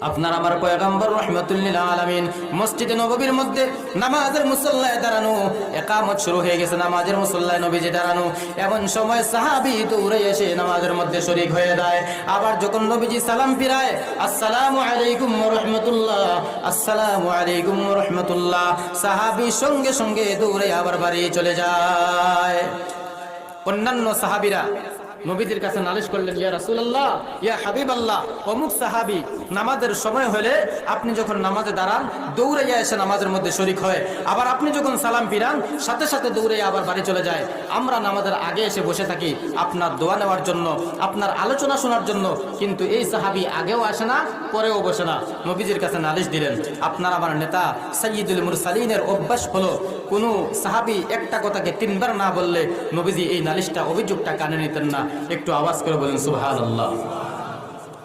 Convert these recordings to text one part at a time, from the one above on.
আপনার আমার পয়গম্বর রহমতুল্লিল আলামিন মসজিদে নববীর মধ্যে নামাজের মুসল্লায় দাঁড়ানো, একামত শুরু হয়ে গেছে নামাজের মুসল্লায় নবীজি দাঁড়ানো। এমন সময় সাহাবি দৌড়ে এসে নামাজের মধ্যে শরিক হয়ে যায়। আবার যখন নবীজি সালাম ফিরায়, আসসালামু আলাইকুম রহমতুল্লাহ, আসসালামু আলাইকুম রহমতুল্লাহ। সাহাবি সঙ্গে সঙ্গে দৌড়ে আবার বাড়ি চলে যায়। অন্যান্য সাহাবিরা নবীদের কাছে নালিশ করলেন, ইয়া রাসূলুল্লাহ, ইয়া হাবিবাল্লাহ, অমুক সাহাবী, নামাজের সময় হলে আপনি যখন নামাজে দাঁড়ান, দৌড়াইয়া এসে নামাজের মধ্যে শরিক হয়। আবার আপনি যখন সালাম ফিরান, সাথে সাথে দৌড়ে আবার বাড়ি চলে যায়। আমরা নামাজের আগে এসে বসে থাকি, আপনার দোয়া নেওয়ার জন্য, আপনার আলোচনা শোনার জন্য। কিন্তু এই সাহাবী আগেও আসে না, পরেও বসে না। নবীজির কাছে নালিশ দিলেন, আপনার আমার নেতা, সাইয়্যিদুল মুরসালিনের অভ্যাস হলো কোনো সাহাবি একটা কথাকে তিনবার না বললে নবীজি এই নালিশটা, অভিযোগটা কানে নিতেন না। একটু আওয়াজ করে বলেন, সুবহানাল্লাহ।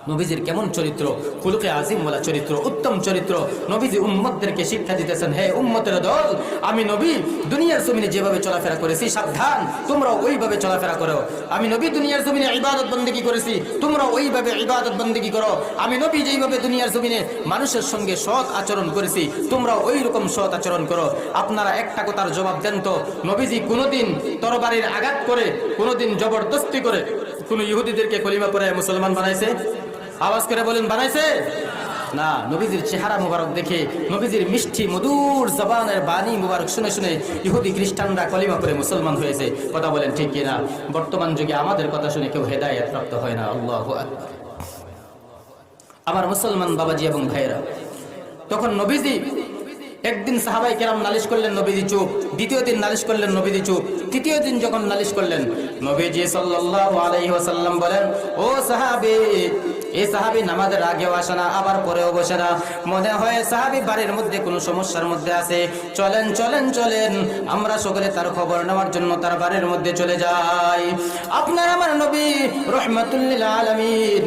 নবীজির কেমন চরিত্র? খুলকে আজিম বলা চরিত্র, উত্তম চরিত্র। নবীজি উম্মতদেরকে শিক্ষা দিতেছেন, হে উম্মতের দল, আমি নবী, দুনিয়ার জমিনে যেভাবে চলাফেরা করেছি, সাবধান তোমরা ওইভাবে চলাফেরা করো। আমি নবী, দুনিয়ার জমিনে ইবাদত বন্দেগী করেছি তোমরা ওইভাবে ইবাদত বন্দেগী করো। আমি নবী যেইভাবে দুনিয়ার জমিনে মানুষের সঙ্গে সৎ আচরণ করেছি তোমরা ওই রকম সৎ আচরণ করো। আপনারা একটা কথার জবাব দেন তো, নবীজি কোনোদিন তরবারির আঘাত করে, কোনোদিন জবরদস্তি করে কোন ইহুদিদেরকে কলিমা পরে মুসলমান বানাইছে? আওয়াজ করে বলেন, বানাইছে? না, নবীজির চেহারা মুবারক দেখে নবীজির মিষ্টি, মধুর জবানের বাণী মুবারক শুনে শুনে ইহুদি খ্রিস্টানরা কলিমা করে মুসলমান হয়েছে। কথা বলেন, ঠিক কিনা বর্তমান যুগে আমাদের কথা শুনে কেউ হেদায়ত প্রাপ্ত হয় না। আল্লাহ আমার মুসলমান বাবাজি এবং ভাইয়েরা, তখন নবীজি একদিন সাহাবাই কেরাম নালিশ করলেন, নবীজি চুপ। দ্বিতীয় দিন নালিশ করলেন, নবীজি চুপ। তৃতীয় দিন যখন নালিশ করলেন, নবীজি সাল্লাল্লাহু আলাইহি বলেন, ও সাহাবী এই সাহাবী নামাজের আগেও আসে না, আবার পরেও বসে না। মনে হয় সাহাবী বাড়ির মধ্যে কোনো সমস্যার মধ্যে আছে। চলেন চলেন চলেন, আমরা সকলে তার খবর নেওয়ার জন্য তার বাড়ির মধ্যে চলে যাই। আপনার আমার নবী রহমাতুল্লিল আলামিন,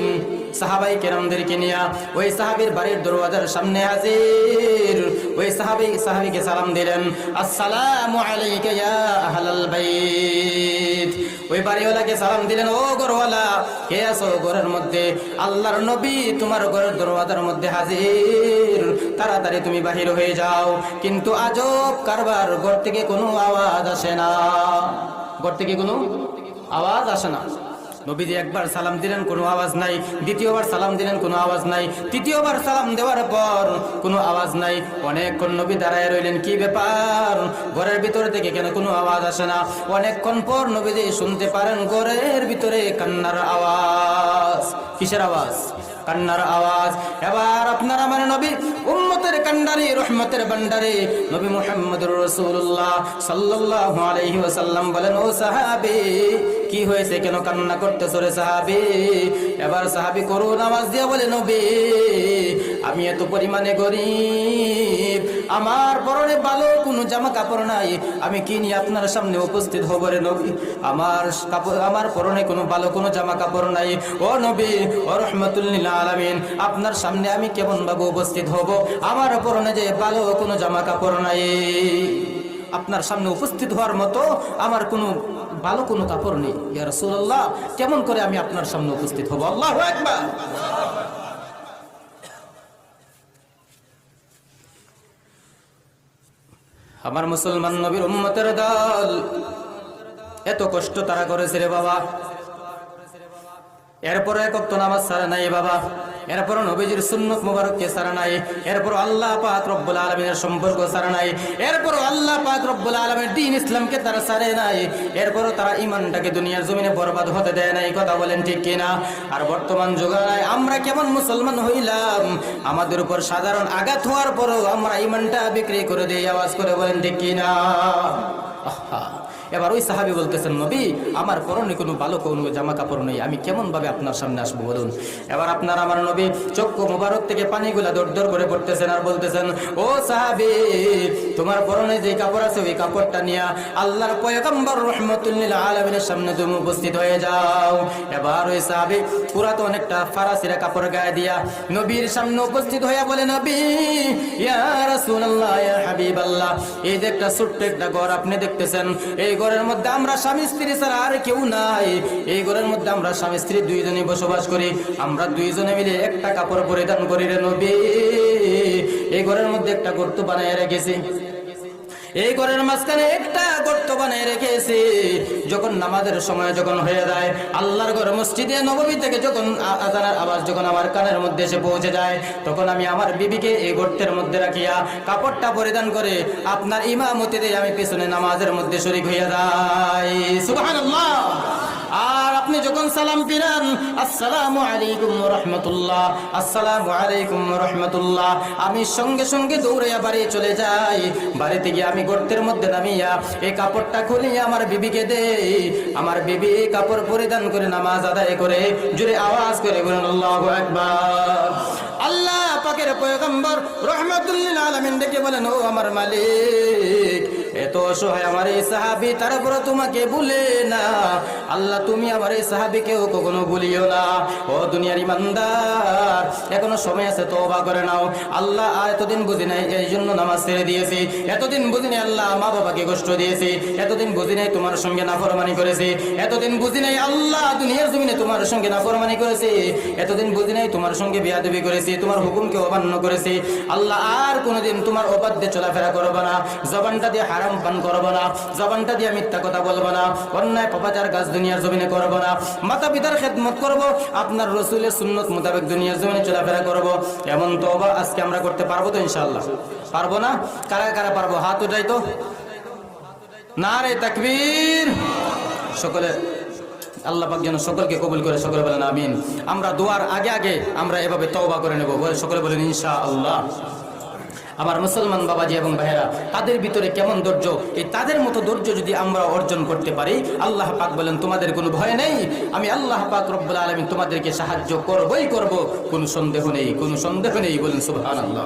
সাহাবাই কেরামদেরকে নিয়ে ওই সাহাবীর বাড়ির দরওয়াজার সামনে হাজির। ওই সাহাবী, সাহাবীকে সালাম দিলেন, আসসালামু আলাইকা ইয়া আহলাল বাইত। ওই বাড়িওয়ালাকে সালাম দিলেন, ও ঘরওয়ালা, কে আছো ঘরের মধ্যে? আল্লাহর নবী তোমার ঘরের দরওয়াজার মধ্যে হাজির। তাড়াতাড়ি তুমি বাহির হয়ে যাও। কিন্তু আজব কারবার, ঘর থেকে কোনো আওয়াজ আসে না। ঘর থেকে কোনো আওয়াজ আসে না। নবীজি একবার সালাম দিলেন, কোনো আওয়াজ নাই। দ্বিতীয়বার সালাম দিলেন, কোনো আওয়াজ নাই। তৃতীয়বার সালাম দেওয়ার পর কোনো আওয়াজ নাই। অনেকক্ষণ নবী দাঁড়ায় রইলেন, কি ব্যাপার? ঘরের ভিতরে থেকে কেন কোনো আওয়াজ আসে না? অনেকক্ষণ পর নবীজি শুনতে পারেন, ঘরের ভিতরে কান্নার আওয়াজ। কিসের আওয়াজ? কান্নার আওয়াজ। এবার আপনারা মানে নবী কান্ডারে, রহমতের ভান্ডারে নবী মুহাম্মদুর রাসূলুল্লাহ সাল্লাল্লাহু আলাইহি ওয়াসাল্লাম বলেন, ও সাহাবী, কি হয়েছে? কেন কান্না করতেছো রে সাহাবী? এবার সাহাবী করো নামাজ দিয়া বলে, নবী, আমি এত পরিমাণে গরিব। আমার পরনে কোনো জামা কাপড় নাই, আমি কি নিয়ে আপনার সামনে উপস্থিত হব রে নবী? আমার কাপড়, আমার পরনে কোনো ভালো কোনো জামা কাপড় নাই। ও নবী, ও রহমতুল্লিল আলামিন, আপনার সামনে আমি কেমন ভাবে উপস্থিত হব? আমার পরনে যে ভালো কোনো জামা কাপড় নাই। আপনার সামনে উপস্থিত হওয়ার মতো আমার কোনো ভালো কোনো কাপড় নেই। ইয়া রাসূলুল্লাহ, কেমন করে আমি আপনার সামনে উপস্থিত হব? আল্লাহ আকবার। আমার মুসলমান নবীর উম্মতের দল। এত কষ্ট তারা করেছে রে বাবা। এরপরে একক নামাজ সারা নাই বাবা। এরপর নবীজির সুন্নত মুবারককে সারা নাই। এরপর আল্লাহ পাক রব্বুল আলমিনের সম্পর্ক সারা নাই। এরপর আল্লাহ পাক রব্বুল আলমের দিন ইসলামকে তারা সারে নাই। এরপরও তারা ইমানটাকে দুনিয়ার জমিনে বরবাদ হতে দেয় নাই, কথা বলেন ঠিক কিনা? আর বর্তমান যুগায় আমরা কেমন মুসলমান হইলাম? আমাদের উপর সাধারণ আঘাত হওয়ার পরও আমরা ইমানটা বিক্রি করে দিই, আওয়াজ করে বলেন ঠিক কিনা? আহা। এবার ওই সাহাবি বলতেছেন, নবী, আমার পরনে কোনো ভালো কোনো জামা কাপড় নেই, আমি কেমন ভাবে আপনার সামনে আসব বলুন? এবার আপনার আমার নবী চক্ষু মোবারক থেকে পানিগুলা দর দর করে পড়তেছেন আর বলতেছেন, ও সাহাবি, তোমার পরনে যে কাপড় আছে, ওই কাপড়টা নিয়ে আল্লাহর পয়গম্বর রহমতুল্লিল আলমিনের সামনে তুমি উপস্থিত হয়ে যাও। এবার ওই সাহাবি পুরাতন একটা ফারাসিরা কাপড় গায়ে দিয়া নবীর সামনে উপস্থিত হয়ে বলে, নবী, ইয়া রাসূলুল্লাহ, ইয়া হাবিবাল্লাহ, এই যে একটা ছোট্ট একটা ঘর আপনি দেখতেছেন, এই ঘরের মধ্যে আমরা স্বামী, স্ত্রী ছাড়া আর কেউ নাই। এই ঘরের মধ্যে আমরা স্বামী, স্ত্রী দুইজনে বসবাস করি। আমরা দুইজনে মিলে একটা কাপড় পরিধান করি রে নবী। এই ঘরের মধ্যে একটা গর্ত বানায় রেখেছি। এই ঘরের মাঝখানে একটা গর্ত বানিয়ে রেখেছি। যখন নামাজের সময় যখন হয়ে যায়, আল্লাহর ঘর মসজিদে নবমী থেকে যখন আজানার আওয়াজ যখন আমার কানের মধ্যে এসে পৌঁছে যায়, তখন আমি আমার বিবিকে এই গর্তের মধ্যে রাখিয়া কাপড়টা পরিধান করে আপনার ইমামতিতে আমি পিছনে নামাজের মধ্যে শরিক হইয়া যাই। সুবহানাল্লাহ! আর আপনি যখন সালাম ফিরান, আসসালামু আলাইকুম রহমতুল্লাহ, আসসালামু আলাইকুম রহমতুল্লাহ। আমি সঙ্গে সঙ্গে দৌড়াইয়া বাড়ি চলে যাই। বাড়িতে গিয়ে আমি গর্তের মধ্যে নামিয়া এই কাপড়টা খুলিয়ে আমার বিবিকে দেই। আমার বিবি এই কাপড় পরিধান করে নামাজ আদায় করে জুড়ে আওয়াজ করে বলেন, আল্লাহু আকবার। আল্লাহ পাকের পয়গম্বর রহমতুল্লিল আলামিন ডেকে বলেন, ও আমার মালিক এত অসহায় আমার এই সাহাবি তারপর তোমাকে ভুলে না। আল্লাহ, তুমি আমার এই সাহাবিকেও কখনো ভুলিও না। ও দুনিয়ার ইমানদার, এখনও সময় আছে, তওবা করে নাও। আল্লাহ, আর এতদিন বুঝি নাই, এই জন্য নামাজ ছেড়ে দিয়েছি। এতদিন বুঝি নাই আল্লাহ মা বাবাকে কষ্ট দিয়েছি। এতদিন বুঝি নাই তোমার সঙ্গে নাফরমানি করেছি। এতদিন বুঝি নাই আল্লাহ দুনিয়ার জমিনে তোমার সঙ্গে নাফরমানি করেছি। এতদিন বুঝি নাই তোমার সঙ্গে বিয়াদবি করেছি, তোমার হুকুমকে অমান্য করেছি। আল্লাহ, আর কোনোদিন তোমার অবাধ্যে চলাফেরা করব না। জবানটা দিয়ে হারাম পান করব না। জবানটা দিয়ে মিথ্যা কথা বলব না। অন্যায় পাপাচার কাজ দুনিয়ার জমিনে করব না। মাতা পিতার খেদমত করব। আপনার রসুলের সুন্নত মোতাবেক দুনিয়ার জমিনে চলাফেরা করব। এমন তো অবা আজকে আমরা করতে পারব তো ইনশাল্লাহ পারব না? কারা কারা পারব? হাত উঠাই তো। না রে তাকবীর। সকলে, আল্লাহ পাক যেন সকলকে কবুল করে সকলে বলেন আমিন। আমরা দোয়ার আগে আগে আমরা এভাবে তওবা করে নেব। সকলে বলেন ইনশা আল্লাহ আমার মুসলমান বাবাজি এবং ভাইয়েরা, তাদের ভিতরে কেমন ধৈর্য? এই তাদের মতো ধৈর্য যদি আমরা অর্জন করতে পারি, আল্লাহ পাক বলেন, তোমাদের কোনো ভয় নেই? আমি আল্লাহ পাক রব্বুল আলমী তোমাদেরকে সাহায্য করবই করব। কোনো সন্দেহ নেই, কোনো সন্দেহ নেই বলেন সুবহানাল্লাহ।